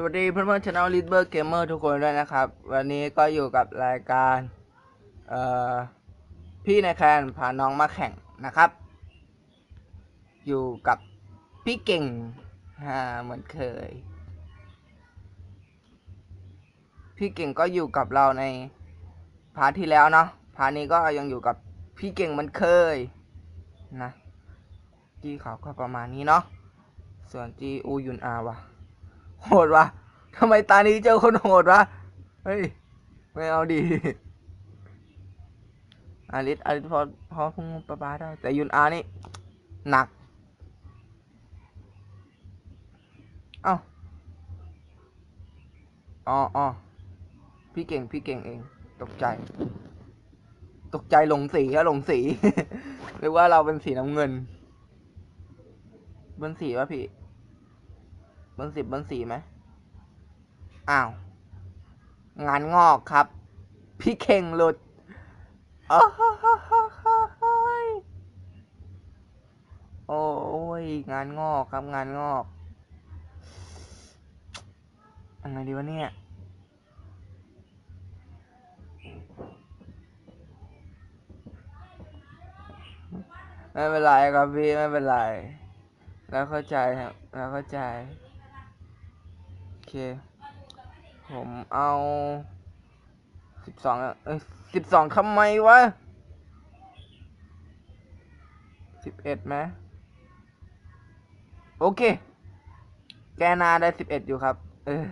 สวัสดีเพื่อนๆช anel ลิทเบอร์เกมเมอร์ทุกคนด้วยนะครับ วันนี้ก็อยู่กับรายการ เอ่อ พี่ในแคนพาน้องมาแข่งนะครับ อยู่กับพี่เก่งฮ่าเหมือนเคย พี่เก่งก็อยู่กับเราในพาร์ทที่แล้วเนาะพาร์ทนี้ก็ยังอยู่กับพี่เก่งเหมันเคยนะจีเขาก็ประมาณนี้เนาะส่วนจีอูยุนอาวะ โหดวะทำไมตานี้เจอคนโหดวะ เฮ้ย ไม่เอาดีอาริสอาริสพอพอพุ่งปะปาได้ แต่ยุนอานี่ หนัก เอ้าอ๋อออพี่เก่ง พี่เก่งเอง ตกใจ ตกใจหลงสีอะหลงสีหรือว่าเราเป็นสีน้ำเงิน เป็นสีวะพี่ บอร์สิบเบอร์สี่ไหมอ้าว งานงอกครับ พี่เข่งหลุดโอ้ยโอ้ยงานงอกครับงานงอกยังไงดีวะเนี่ยไม่เป็นไรครับพี่ไม่เป็นไร แล้วเข้าใจครับ แล้วเข้าใจ เค ผมเอาสิบสองเอ้ยสิบสองทำไมวะสิบเอ็ดไหมโอเค แกนาได้สิบเอ็ดอยู่ครับเออ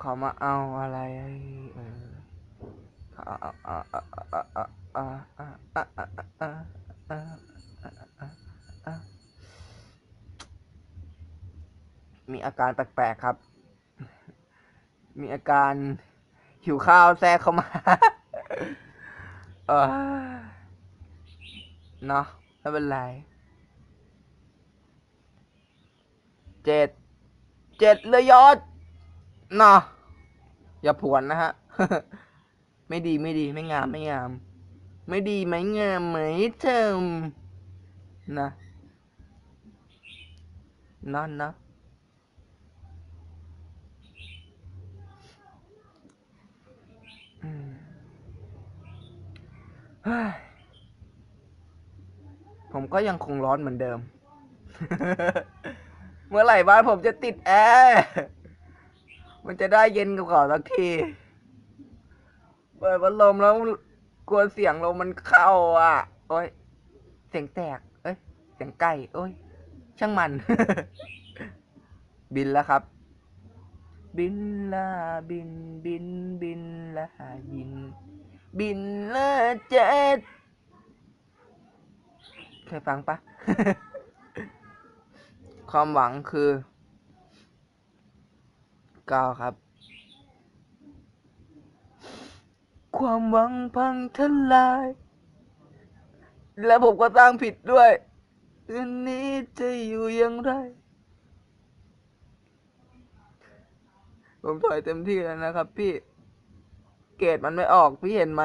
ขอมาเอาอะไร เออ มีอาการแปลกๆครับ มีอาการหิวข้าวแทรกเข้ามา เออเนาะไม่เป็นไร เจ็ด เจ็ดเลยยอดเนาะอย่าผวนนะฮะ ไม่ดีไม่ดีไม่งามไม่งาม ไม่ดีไหม่งามไหมเธอนะนั่นนะอืมเฮ้ยผมก็ยังคงร้อนเหมือนเดิม เมื่อไหร่บ้านผมจะติดแอร์มันจะได้เย็นกว่าก่อนสักที เปิดพัดลมแล้ว กลัวเสียงลมมันเข้าอะ โอ้ย เสียงแตก เอ้ย เสียงไก่โอ้ย ช่างมัน บินแล้วครับ บินละบินบินบินละยิน บินละเจ็ดเคยฟังปะความหวังคือก้าครับ ความหวังพังทลาย และผมก็ตั้งผิดด้วยคืนนี้จะอยู่อย่างไร ผมถอยเต็มที่แล้วนะครับพี่ เกรดมันไม่ออกพี่เห็นไหม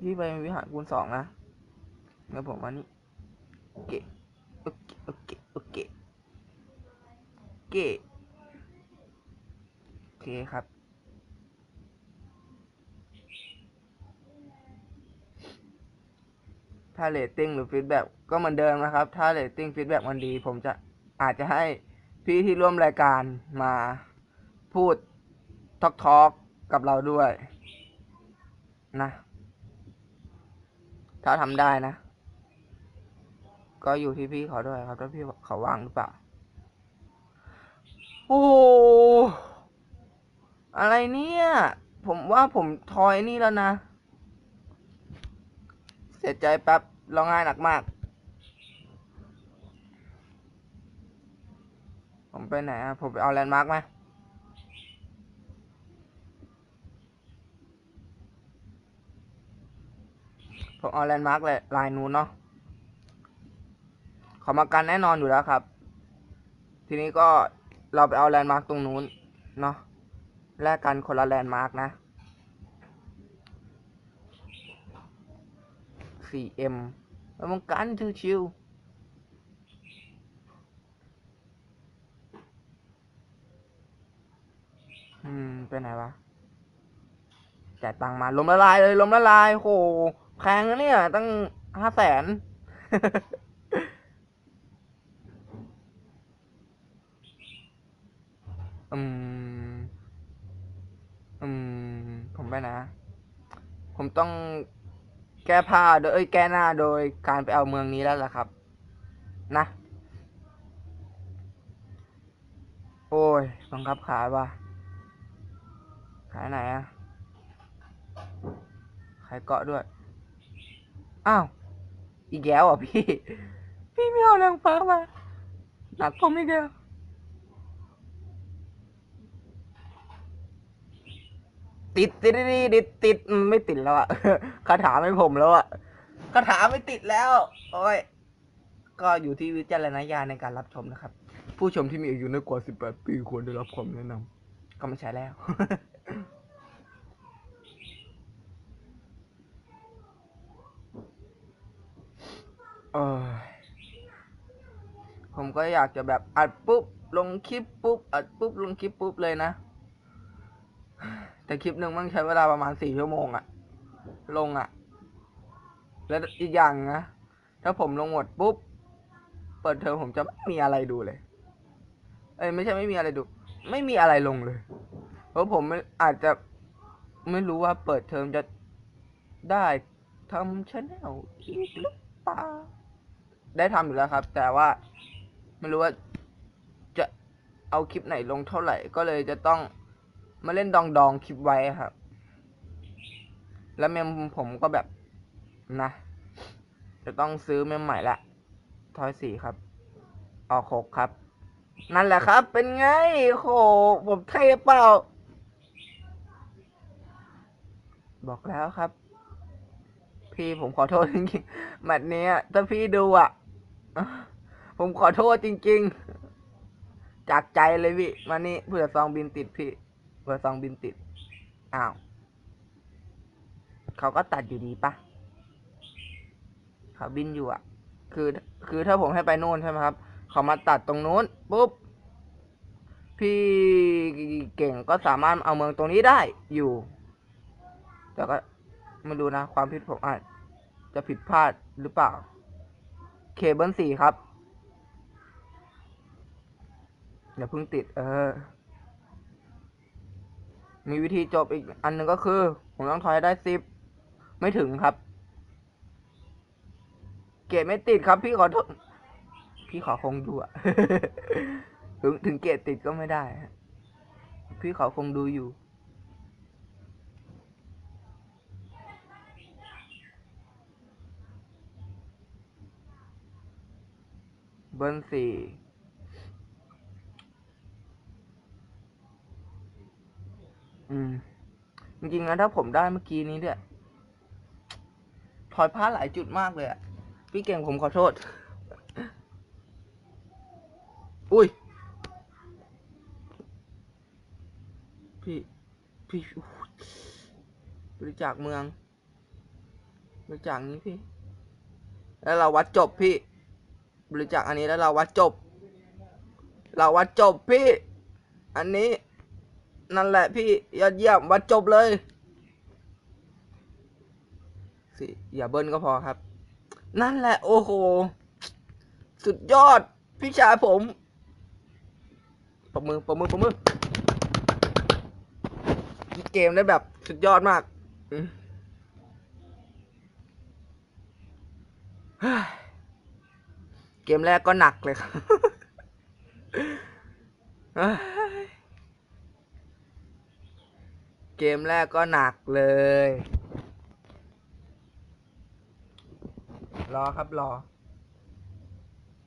พี่ไปวิหารคูณสองนะแล้วผมว่านี่โอเคโอเคโอเคโอเคโอเคโอเคครับ ถ้าเรตติ้งหรือฟีดแบ็กก็เหมือนเดิมนะครับ ถ้าเรตติ้งฟีดแบ็กมันดี ผมจะอาจจะให้พี่ที่ร่วมรายการมาพูดทอกทอกกับเราด้วยนะ ถ้าทำได้นะ ก็อยู่ที่พี่เขาด้วยครับถ้าพี่เขาว่างหรือเปล่า โอ้อะไรเนี่ย ผมว่าผมทอยนี่แล้วนะ สียใจแป๊บร้องไห้หนักมาก ผมไปไหนอะผมไปเอาแลนด์มาร์กไหมผมเอาแลนด์มาร์กเลยลายนู้นเนาะขามากันแน่นอนอยู่แล้วครับ ทีนี้ก็เราไปเอาแลนด์มาร์กตรงนู้นเนาะแลกกันคนละแลนด์มาร์กนะ 4M แล้วมันกันชิวอืมไปไหนวะจ่ายตังค์มาลมละลายเลยลมละลายโหแพงนะเนี่ย ตั้งห้าแสนอืม อืม ผมไปนะ ผมต้อง แก้ผ้าโดยเอ้ยแก้หน้าโดยการไปเอาเมืองนี้แล้วล่ะครับ นะ โอ้ยบังคับขายว่ะขายไหนอะขายเกาะด้วย อ้าว อีกแล้วอะพี่ พี่ไม่เอานางฟ้ามาหนักผมอีกแล้ว ติดติดติดติดติดไม่ติดแล้วอะคาถาไม่ผมแล้วอะคาถาไม่ติดแล้ว โอ้ย ก็อยู่ที่วิจารณญาณในการรับชมนะครับ ผู้ชมที่มีอายุน้อยกว่า 18 ปีควรได้รับความแนะนำก็ไม่ใช่แล้วเออผมก็อยากจะแบบอัดปุ๊บ ลงคลิปปุ๊บ อัดปุ๊บ ลงคลิปปุ๊บเลยนะ แต่คลิปหนึ่งมันใช้เวลาประมาณสี่ชั่วโมงอะลงอะแล้วอีกอย่างนะ ถ้าผมลงหมดปุ๊บ เปิดเทอมผมจะไม่มีอะไรดูเลย เอ้ยไม่ใช่ไม่มีอะไรดู ไม่มีอะไรลงเลย เพราะผมไม่อาจจะไม่รู้ว่าเปิดเทอมจะได้ทำชแนลอีกหรือเปล่า ได้ทำอยู่แล้วครับ แต่ว่าไม่รู้ว่าจะเอาคลิปไหนลงเท่าไหร่ก็เลยจะต้อง มาเล่นดองดองคลิปไว้ครับ แล้วเมมผมก็แบบนะ จะต้องซื้อเมมใหม่ละทอยสี่ครับ ออกหกครับ นั่นแหละครับ เป็นไงโหผมเทเปล่า บอกแล้วครับ พี่ผมขอโทษจริงๆแมตช์นี้อะถ้าพี่ดูอะ ผมขอโทษจริง ๆ จากใจเลยพี่มานี่เผื่อซองบินติดพี่ เผื่อซองบินติด อ้าว เขาก็ตัดอยู่ดีปะเขาบินอยู่อะคือ คือถ้าผมให้ไปนู่นใช่ไหมครับ เขามาตัดตรงนู้นปุ๊บ พี่เก่งก็สามารถเอาเมืองตรงนี้ได้อยู่ แต่ก็ไม่รู้นะ ความผิดผมอาจจะผิดพลาดหรือเปล่า เคเบิลสี่ครับ อย่าเพิ่งติด เออ มีวิธีจบอีกอันหนึ่งก็คือ ผมต้องทอยได้สิบไม่ถึงครับ เกรดไม่ติดครับ พี่ขอโทษพี่ขอคงดูอะถึงถึงเกรดติดก็ไม่ได้พี่ขอคงดูอยู่เบิร์นสี่ อืม จริงๆนะถ้าผมได้เมื่อกี้นี้เนี่ยถอยพลาดหลายจุดมากเลยอะพี่เก่งผมขอโทษ อุ้ย พี่ พี่บริจาคเมืองบริจาคนี้พี่ แล้วเราวัดจบพี่ บริจาคอันนี้แล้วเราวัดจบ เราวัดจบพี่ อันนี้ นั่นแหละพี่ยอดเยี่ยมวัดจบเลยสิอย่าเบิ้ลก็พอครับ นั่นแหละโอ้โห สุดยอดพี่ชายผมปรบมือปรบมือปรบมือเกมได้แบบสุดยอดมากเกมแรกก็หนักเลยครับ เกมแรกก็หนักเลย รอครับรอ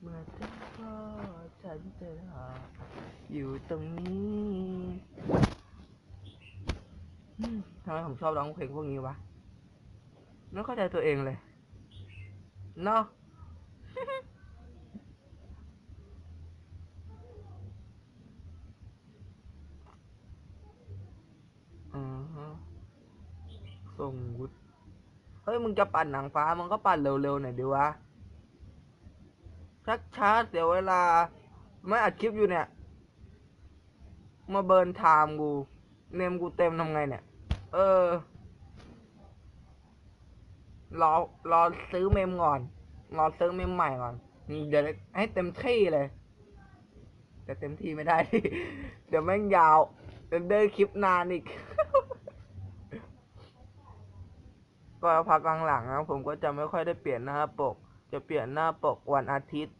เมื่อเธอพ่อฉันจะรออยู่ตรงนี้ทำไมผมชอบร้องเพลงพวกนี้วะไม่เข้าใจตัวเองเลย เนาะ อือฮะ ส่งวุฒิฮ้ย มึงจะปั่นหนังฟ้า มึงก็ปั่นเร็วๆหน่อยดิวะ ชักช้าเสียเวลา ไม่อัดคลิปอยู่เนี่ย มาเบิร์นไทม์กู เนมกูเต็มทำไงเนี่ย เออ รอ รอซื้อเมมก่อน รอซื้อเมมใหม่ก่อน เดี๋ยวให้เต็มที่เลย แต่เต็มที่ไม่ได้ เดี๋ยวแม่งยาวเดี๋ยวเดินคลิปนานอีก ก็พักหลังๆนะผมก็จะไม่ค่อยได้เปลี่ยนหน้าปก จะเปลี่ยนหน้าปกวันอาทิตย์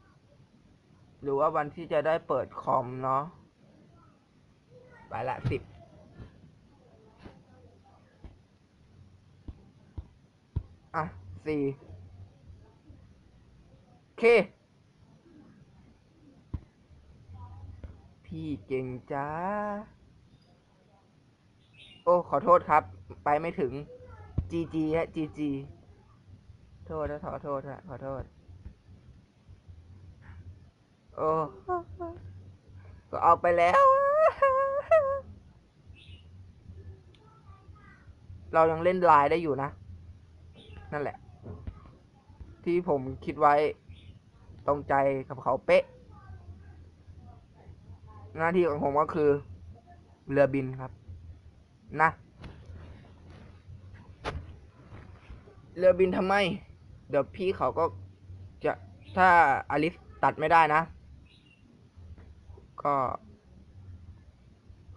หรือว่าวันที่จะได้เปิดคอมเนาะไปละสิบอะสี่เค พี่เก่งจ้า โอ้ ขอโทษครับ ไปไม่ถึง จีจีฮะจีจีโทษนะขอโทษฮะขอโทษ โอ้ก็เอาไปแล้ว เรายังเล่นไลน์ได้อยู่นะ นั่นแหละ ที่ผมคิดไว้ตรงใจกับเขาเป๊ะ หน้าที่ของผมก็คือ เรือบินครับ นะ เรือบินทำไม เดี๋ยวพี่เขาก็จะถ้าอลิสตัดไม่ได้นะ ก็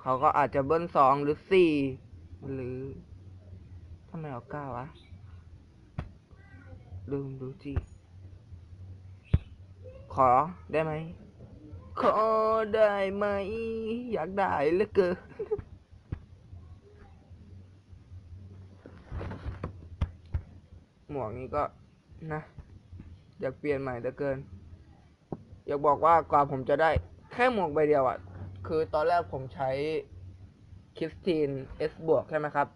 เขาก็อาจจะเบิ้ลสองหรือสี่หรือทำไมเอาเก้าวะลืมดูจีขอได้ไหม ขอได้ไหม อยากได้เหลือเกิน หมวกนี้ก็นะอยากเปลี่ยนใหม่เหลือเกิน อยากบอกว่ากว่าผมจะได้แค่หมวกใบเดียวอะ่ะคือตอนแรกผมใช้คริสตินเอสบวกใช่ไหมครับ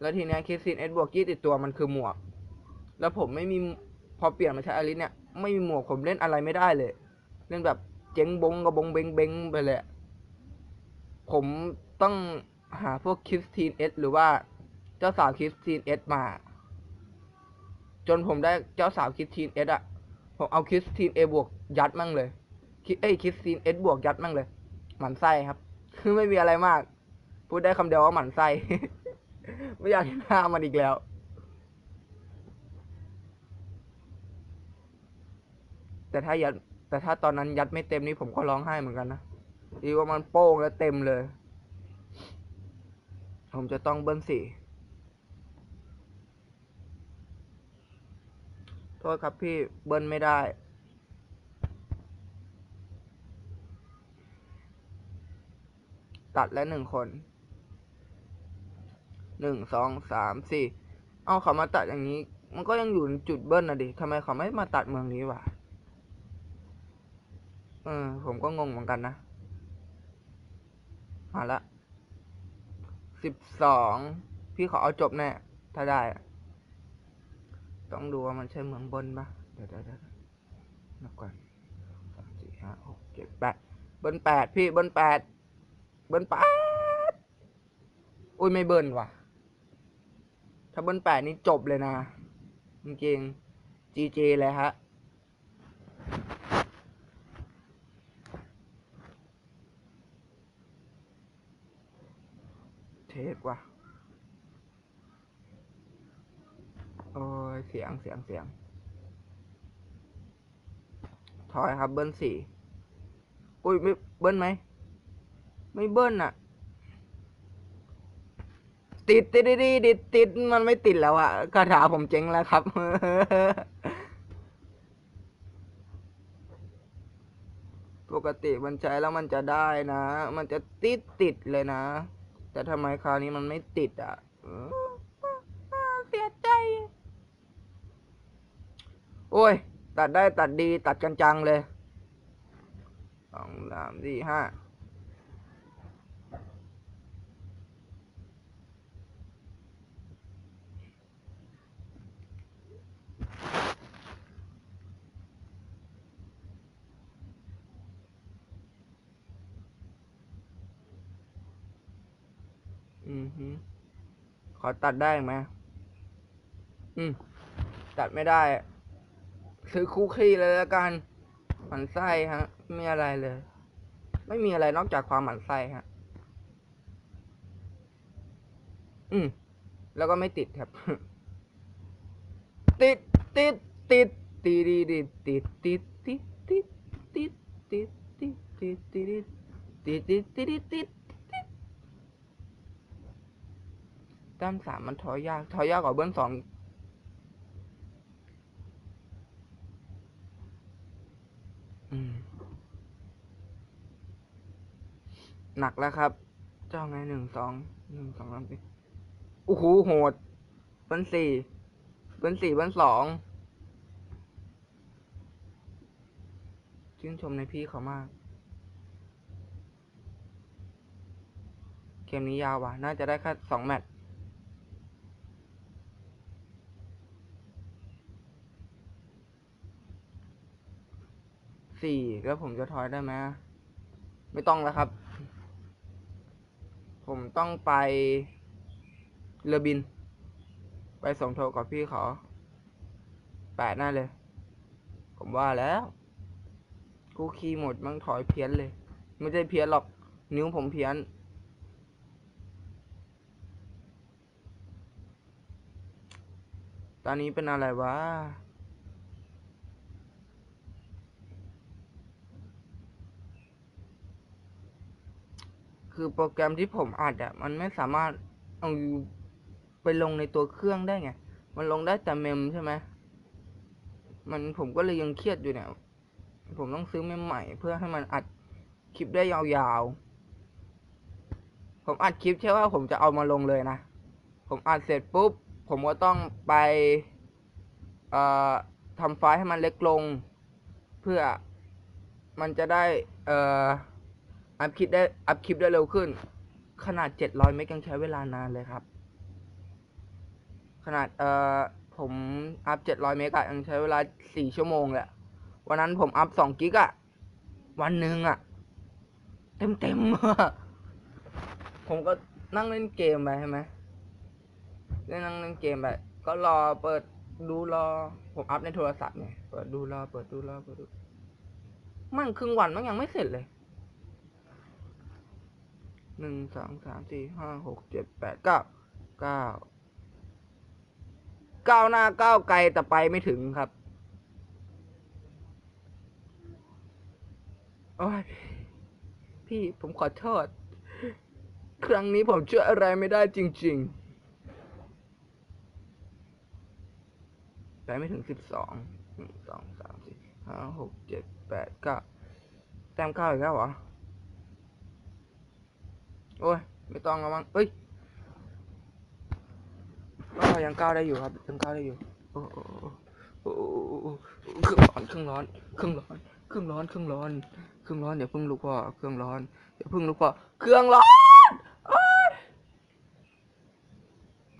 แล้วทีเนี้ยคริสตินเอสบวกที่ติดตัวมันคือหมวก แล้วผมไม่มีพอเปลี่ยนมาใช้อลิสเนี่ยไม่มีหมวกผมเล่นอะไรไม่ได้เลย เล่นแบบเจ๊งบงกับบงเบงเบงไปเลยผมต้องหาพวกคริสตินเอสหรือว่าเจ้าสาวคริสตินเอสมา จนผมได้เจ้าสาวคิสตินเอสอะผมเอาคิสตินเอบวกยัดมั่งเลยคิเอ้ยคิสตินเอสบวกยัดมั่งเลย หมันไส้ครับ คือไม่มีอะไรมาก พูดได้คำเดียวว่าหมันไส้ ไม่อยากเห็นหน้ามันอีกแล้วแต่ถ้ายัดแต่ถ้าตอนนั้นยัดไม่เต็มนี่ผมก็ร้องไห้เหมือนกันนะดีว่ามันโป้งแล้วเต็มเลย ผมจะต้องเบิ้ลสี่ โทษครับพี่เบิ้ลไม่ได้ ตัดแล้วหนึ่งคนหนึ่งสองสามสี่เอาเขามาตัดอย่างนี้ มันก็ยังอยู่ในจุดเบิ้ลนะดิทำไมเขาไม่มาตัดเมืองนี้วะเออผมก็งงเหมือนกันนะ มาละสิบสองพี่ขอเอาจบแน่ ถ้าได้ ต้องดูว่ามันใช่เมืองบนปะเดี๋ยวเดี๋ยวเดี๋ยวนับก่อนสามสี่ห้าหกเจ็ดแปดเบิลแปดพี่เบิลแปดเบิลแปดอุ้ยไม่เบิ้ลว่ะ ถ้าเบิลแปดนี่จบเลยนะ จริงๆ GG เลยฮะเทสว่ะ โอ้ย เสียงเสียงเสียงถอยครับเบิ้ลสี่อุ้ยไม่เบิ้ลไหม ไม่เบิ้ลอะติดติดติดติดติดมันไม่ติดแล้วอะคาถาผมเจ๊งแล้วครับ ปกติมันใช้แล้วมันจะได้นะ มันจะติดติดเลยนะ แต่ทำไมคราวนี้มันไม่ติดอะออเสียใจ โอ้ย ตัดได้ตัดดีตัดกันจังเลยสองสามสี่ห้าอือฮึขอตัดได้ไหมอืม ตัดไม่ได้ ซื้อคุกกี้เลยล้วกันหมันไส้ฮะ ไม่มีอะไรเลย ไม่มีอะไรนอกจากความหมันไส้ฮะ อืม แล้วก็ไม่ติดครับ ติดติดติดติดติดติดติดติดติดติดติดติดติดติดติดติดติดติดติดแต้มสามมันถอยยาก ถอยยากกว่าเบิ้ลสองอีกอืม หนักแล้วครับ เจ้าไงหนึ่งสองหนึ่งสองสามสี่โอ้โหโหดเบิ้ลสี่เบิ้ลสี่เบิ้ลสองชื่นชมในพี่เขามาก เกมนี้ยาวว่ะ น่าจะได้แค่สองแมตช์ สี่แล้วผมจะทอยได้ไหมไม่ต้องแล้วครับ ผมต้องไปเรือบิน ไปส่งโทรกับพี่เขาแปดหน้าเลย ผมว่าแล้ว กูคีย์หมดมั่งถอยเพี้ยนเลย ไม่ใช่เพี้ยนหรอก นิ้วผมเพี้ยนตอนนี้เป็นอะไรวะ คือโปรแกรมที่ผมอัดอะมันไม่สามารถเอาไปลงในตัวเครื่องได้ไง มันลงได้แต่เมมใช่ไหมมันผมก็เลยยังเครียดอยู่เนี่ย ผมต้องซื้อเมมใหม่เพื่อให้มันอัดคลิปได้ยาวๆ ผมอัดคลิปใช่ว่าผมจะเอามาลงเลยนะ ผมอัดเสร็จปุ๊บ ผมก็ต้องไปทำไฟล์ให้มันเล็กลง เพื่อมันจะได้ เอ่อ อัพคลิปได้อัพคลิปได้เร็วขึ้น ขนาด 700 เมกยังใช้เวลานานเลยครับ ขนาดเอ่อผมอัพ 700 เมกะยังใช้เวลา 4 ชั่วโมงแหละวันนั้นผมอัพ 2 กิกอะวันหนึ่งอะเต็มเต็มผมก็นั่งเล่นเกมไปใช่ไหมเล่นนั่งเล่นเกมไปก็รอเปิดดูรอ ผมอัพในโทรศัพท์ไงเปิดดูรอเปิดดูรอเปิดดู มันครึ่งวันมันยังไม่เสร็จเลย หนึ่งสองสามสี่ห้าหกเจ็ดแปดเก้าเก้าก้าวหน้าก้าวไกลแต่ไปไม่ถึงครับโอ้ยพี่ผมขอโทษ ครั้งนี้ผมช่วยอะไรไม่ได้จริง ๆ ไปไม่ถึงสิบสองหนึ่งสองสามสี่ห้าหกเจ็ดแปดเก้าแต้มเก้าอีกแล้วเหรอ โอ้ย ไม่ต้องแล้วมั้งเอ้ยก็ยังก้าวได้อยู่ครับยังก้าวได้อยู่โอ้โอ้โอ้โอ้โอ้เครื่องร้อนเครื่องร้อนเครื่องร้อนเครื่องร้อนเครื่องร้อนเครื่องร้อนเดี๋ยวพึ่งลุกพ่อเครื่องร้อนเดี๋ยวพึ่งลุกพ่อเครื่องร้อนโอ้ย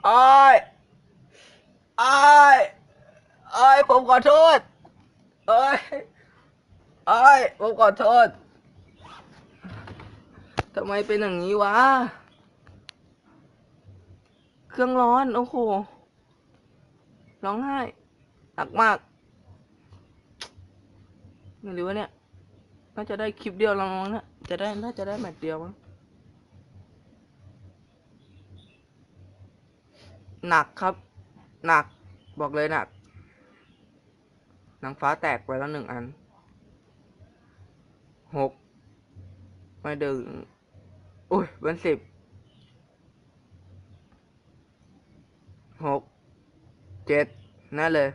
โอ้ยโอ้ยโอ้ยผมขอโทษโอ้ยโอ้ยผมขอโทษำไมเป็นอย่างนี้วะ เครื่องร้อน โอ้โห ร้องไห้หนักมากไม่รู้ว่าเนี่ย น่าจะได้คลิปเดียวแล้วมั้งนะ จะได้ น่าจะได้แมตช์เดียวมั้ง หนักครับ หนัก บอกเลยหนัก หนังฟ้าแตกไปแล้วหนึ่งอัน หก ไม่ดึง อุ้ยเป็นสิบหกเจ็ดนั่นเลย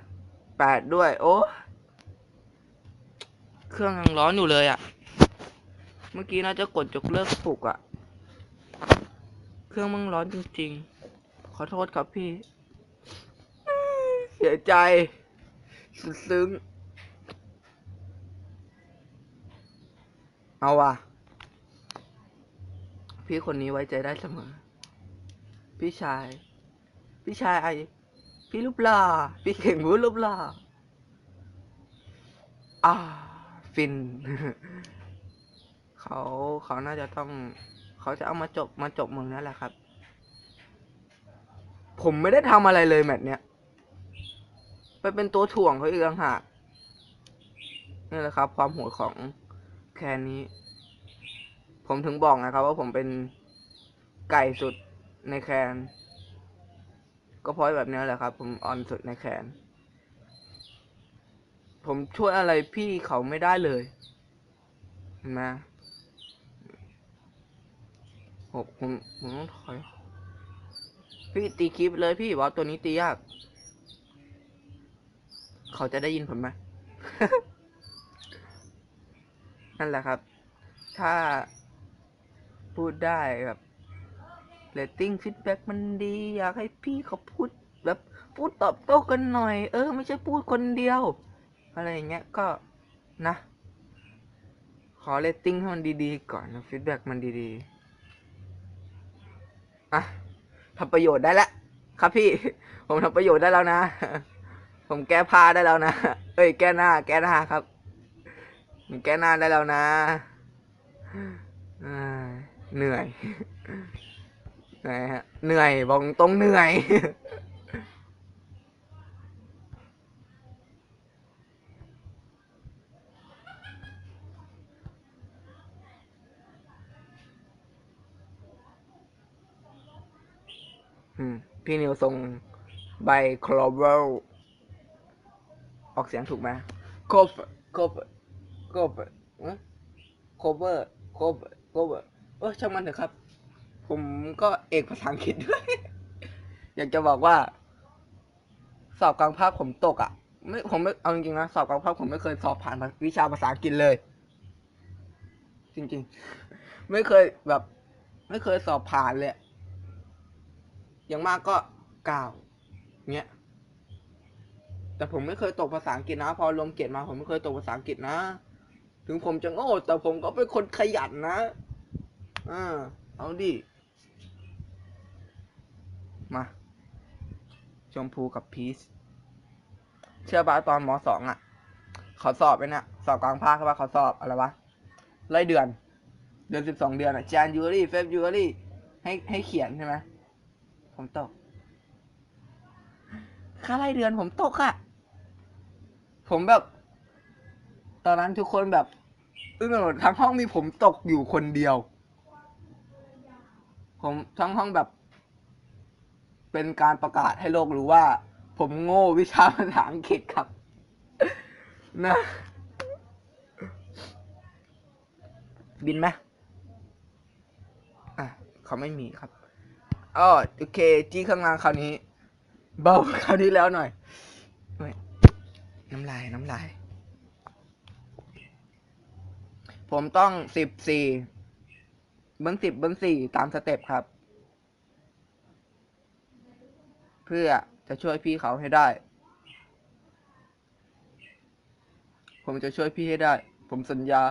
แปดด้วย โอ้เครื่องยังร้อนอยู่เลยอะ่ะ เมื่อกี้น่าจะกดยกเลิกปลุกอะ่ะ เครื่องมันร้อนจริงๆ ขอโทษครับพี่ เสียใจ สุดซึ้ง เอาว่ะ พี่คนนี้ไว้ใจได้เสมอ พี่ชาย พี่ชายไอพี่รูปหล่อพี่เข่งหมูรูปหล่ออ่า ฟิน เขาเขาน่าจะต้อง เขาจะเอามาจบมาจบเมืองนั่นแหละครับ ผมไม่ได้ทำอะไรเลยแมตช์เนี้ยไปเป็นตัวถ่วงเขาอีกต่างหากนี่แหละครับ ความโหดของแคนนี้ ผมถึงบอกนะครับ ว่าผมเป็นไก่สุดในแคนก็เพราะแบบนี้แหละครับ ผมออนสุดในแคนผมช่วยอะไรพี่เขาไม่ได้เลยเห็นไหมผมผมผมต้องถอย พี่ตีคลิปเลยพี่ว่าตัวนี้ตียาก เขาจะได้ยินผมไหมนั่นแหละครับ ถ้า พูดได้แบบเรตติ้งฟีดแบ็กมันดี อยากให้พี่เขาพูดแบบพูดตอบโต้กันหน่อย เออ ไม่ใช่พูดคนเดียว อะไรอย่างเงี้ยก็นะ ขอเรตติ้งให้มันดีๆ ก่อนนะฟีดแบ็กมันดีๆอะทำประโยชน์ได้แล้วครับพี่ ผมทำประโยชน์ได้แล้วนะ ผมแก้ผ้าได้แล้วนะ เอ้ย แก้หน้า แก้หน้าครับผมแก้หน้าได้แล้วนะอ่า เหนื่อยเหนื่อยฮะเหนื่อยบอกตรงเหนื่อยอืมพี่นิวส่งใบคลอเวลออกเสียงถูกไหมโคบโคบโคบโคเวอร์โคบโคเวอร์ เออช่างมันเถอะครับ ผมก็เอกภาษาอังกฤษด้วย อยากจะบอกว่า สอบกลางภาคผมตกอะ ไม่ผมไม่เอาจริงๆนะสอบกลางภาคผมไม่เคยสอบผ่านวิชาภาษาอังกฤษเลย จริงๆ ไม่เคยแบบ ไม่เคยสอบผ่านเลยอย่างมากก็เก้าเนี้ยแต่ผมไม่เคยตกภาษาอังกฤษนะ พอรวมเกียรดมาผมไม่เคยตกภาษาอังกฤษนะ ถึงผมจะโง่แต่ผมก็เป็นคนขยันนะ อ่าเอาดิ มา ชมพูกับพีช เชื่อป่ะตอนมสองอะ เขาสอบไปเนี่ยสอบกลางภาคใช่ป่ะเขาสอบอะไรวะไล่เดือน เดือนสิบสองเดือนอะ January February ให้ให้เขียนใช่ไหมผมตก ค่าไล่เดือนผมตกอะผมแบบ ตอนนั้นทุกคนแบบอึ้งหมดทั้งห้องมีผมตกอยู่คนเดียว ผมทั้งห้องแบบ เป็นการประกาศให้โลกรู้ว่า ผมโง่วิชาภาษาอังกฤษครับ นะ บินไหมอะเขาไม่มีครับอ๋อโอเค จี้ข้างล่างคราวนี้ เบาคราวนี้แล้วหน่อยเฮ้ยน้ำลาย น้ำลาย ผมต้องสิบสี่ เบิ้งสิบเบิ้งสี่ตามสเต็ปครับ เพื่อจะช่วยพี่เขาให้ได้ ผมจะช่วยพี่ให้ได้ ผมสัญญา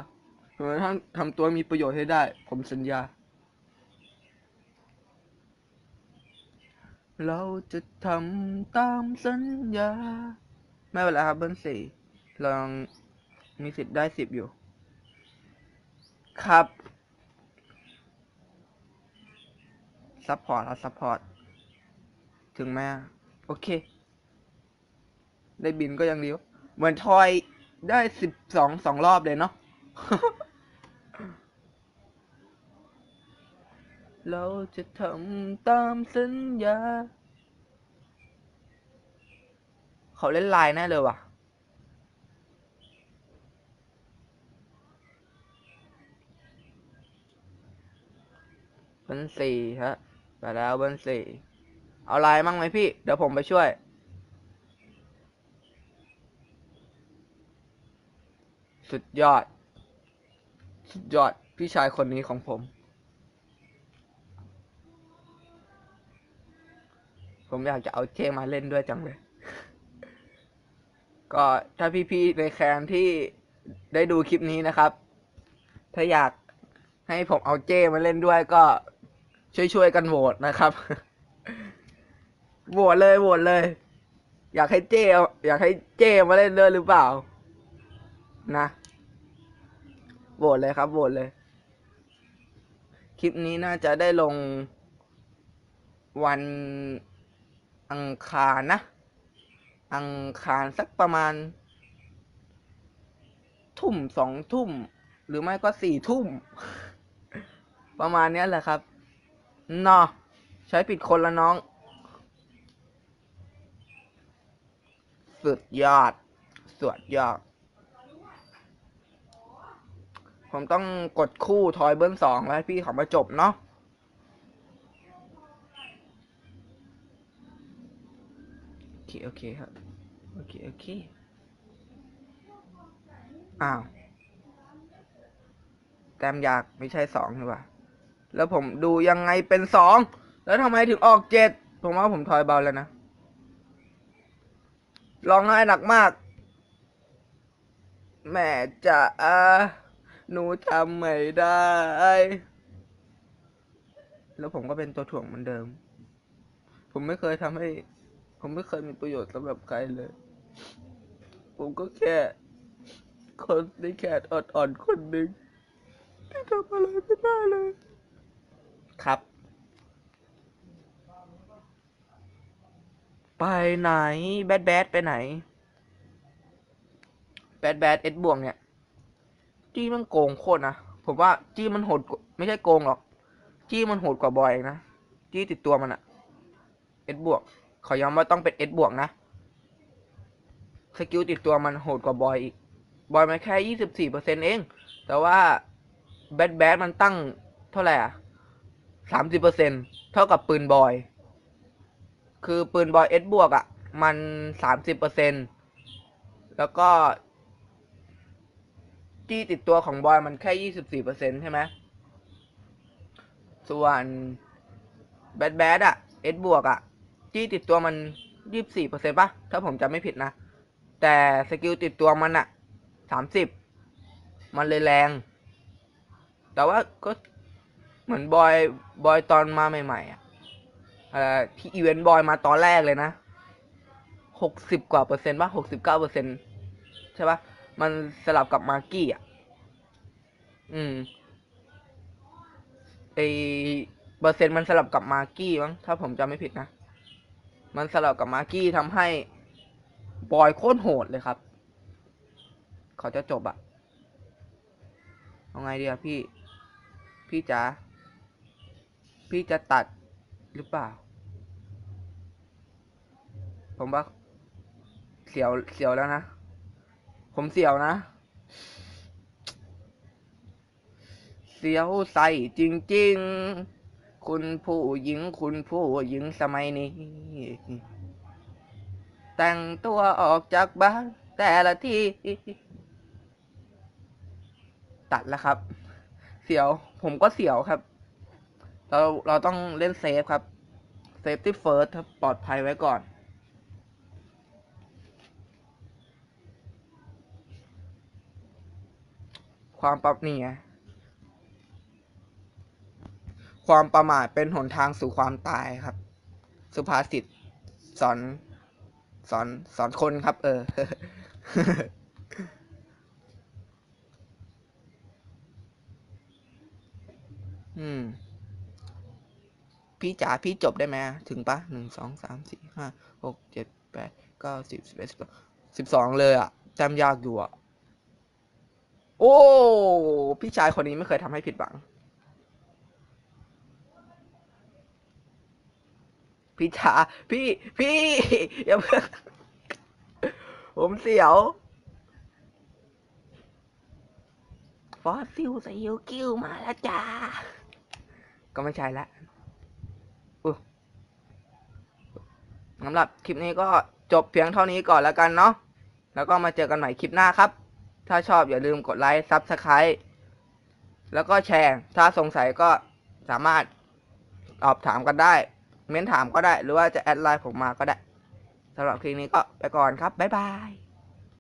ผมจะทำทำตัวมีประโยชน์ให้ได้ ผมสัญญา เราจะทำตามสัญญา ไม่เป็นไรครับเบิ้ลสี่ลองมีสิทธิ์ได้สิบอยู่ ครับ ซัพพอร์ตครับซัพพอร์ตถึงแม้โอเค ได้บินก็ยังดีวเหมือนทอยได้สิบสองสองรอบเลยเนาะเราจะทำตามสัญญา เขาเล่นลน์แน่เลยว่ะเบอร์สี่ฮะ ไปแล้วเบอร์สี่เอาไลน์มั่งไหมพี่ เดี๋ยวผมไปช่วย สุดยอด สุดยอดพี่ชายคนนี้ของผม ผมอยากจะเอาเจมาเล่นด้วยจังเลย ก็ถ้าพี่ๆในแคนที่ได้ดูคลิปนี้นะครับ ถ้าอยากให้ผมเอาเจมาเล่นด้วยก็ ช่วยๆกันโหวตนะครับ โหวตเลยโหวตเลย อยากให้เจอยากให้เจมาเล่นด้วยหรือเปล่า นะโหวตเลยครับโหวตเลย คลิปนี้น่าจะได้ลงวันอังคารนะ อังคารสักประมาณ ทุ่มสองทุ่ม หรือไม่ก็สี่ทุ่ม ประมาณนี้แหละครับ นาะใช้ผิดคนละน้อง สุดยอด สุดยอด ผมต้องกดคู่ทอยเบิ้ลสองแล้วให้พี่เขามาจบเนาะโอเค โอเคครับ โอเค โอเค อ้าว แต้มยากไม่ใช่สองใช่ปะ แล้วผมดูยังไงเป็นสอง แล้วทำไมถึงออกเจ็ด ผมว่าผมทอยเบาแล้วนะร้องไห้หนักมาก แม่จะหนูทำไม่ได้ แล้วผมก็เป็นตัวถ่วงเหมือนเดิม ผมไม่เคยทำให้ ผมไม่เคยมีประโยชน์สำหรับใครเลย ผมก็แค่คนในแขกอ่อนๆคนหนึ่งที่ทำอะไรไม่ได้เลย ครับ ไปไหน แบดแบดไปไหน แบดแบดเอ็ดบวงเนี่ย จี้มันโกงโคตรนะ ผมว่าจี้มันโหดไม่ใช่โกงหรอก จี้มันโหดกว่าบอยนะ จี้ติดตัวมันอะเอ็ดบวกขอย้ำว่าต้องเป็นเอ็ดบวกนะ สกิลติดตัวมันโหดกว่าบอยอีก บอยมันแค่ยี่สิบสี่เปอร์เซ็นเอง แต่ว่าแบดแบดมันตั้งเท่าไหร่อะ สามสิบเปอร์เซ็นเท่ากับปืนบอย คือปืนบอยเอสบวกอะ มันสามสิบเปอร์เซ็นแล้วก็ จี้ติดตัวของบอยมันแค่ยี่สิบสี่เปอร์เซ็นใช่ไหมส่วนแบดแบดอะเอสบวกอะ จี้ติดตัวมันยี่สิบสี่เปอร์เซ็นป่ะ ถ้าผมจำไม่ผิดนะ แต่สกิลติดตัวมันอะสามสิบมันเลยแรง แต่ว่าก็ เหมือนบอยบอยตอนมาใหม่ ๆอะเอ่อที่อีเวนต์บอยมาตอนแรกเลยนะหกสิบกว่าเปอร์เซ็นต์ป่ะหกสิบเก้าเปอร์เซ็นต์ใช่ป่ะ มันสลับกับมาร์กี้อะ อืมไอเปอร์เซ็นต์มันสลับกับมาร์กี้มั้งถ้าผมจำไม่ผิดนะ มันสลับกับมาร์กี้ทำให้บอยโคตรโหดเลยครับ เขาจะจบอะเอาไงดีอะพี่ พี่จ๋า พี่จะตัดหรือเปล่า ผมว่า เสียวเสียวแล้วนะ ผมเสียวนะ เสียวใส่จริง ๆ คุณผู้หญิง คุณผู้หญิงสมัยนี้ แต่งตัวออกจากบ้านแต่ละทีตัดแล้วครับ เสียว ผมก็เสียวครับ เราเราต้องเล่นเซฟครับเซฟที่เฟิร์สปลอดภัยไว้ก่อน ความประนี่ไงความประมาทเป็นหนทางสู่ความตายครับ สุภาษิตสอนสอนสอนคนครับ เออ อืม พี่จ๋าพี่จบได้ไหมถึงปะหนึ่งสองสามสี่ห้าหกเจ็ดแปดเก้าสิบสิบเอ็ดสิบสองสิบสองเลยอะจำยากอยู่อะโอ้ พี่ชายคนนี้ไม่เคยทำให้ผิดหวัง พี่จ๋าพี่พี่อย่าเพิ่งผมเสียวฟอสซิลสยิลกิ้วมาแล้วจ้า ก็ไม่ใช่ละอุ๊ย สำหรับคลิปนี้ก็จบเพียงเท่านี้ก่อนแล้วกันเนาะแล้วก็มาเจอกันใหม่คลิปหน้าครับ ถ้าชอบอย่าลืมกดไลค์ซับสไครต์แล้วก็แชร์ ถ้าสงสัยก็สามารถตอบถามกันได้ เม้นถามก็ได้ หรือว่าจะแอดไลน์ผมมาก็ได้สำหรับคลิปนี้ก็ไปก่อนครับ บ๊ายบาย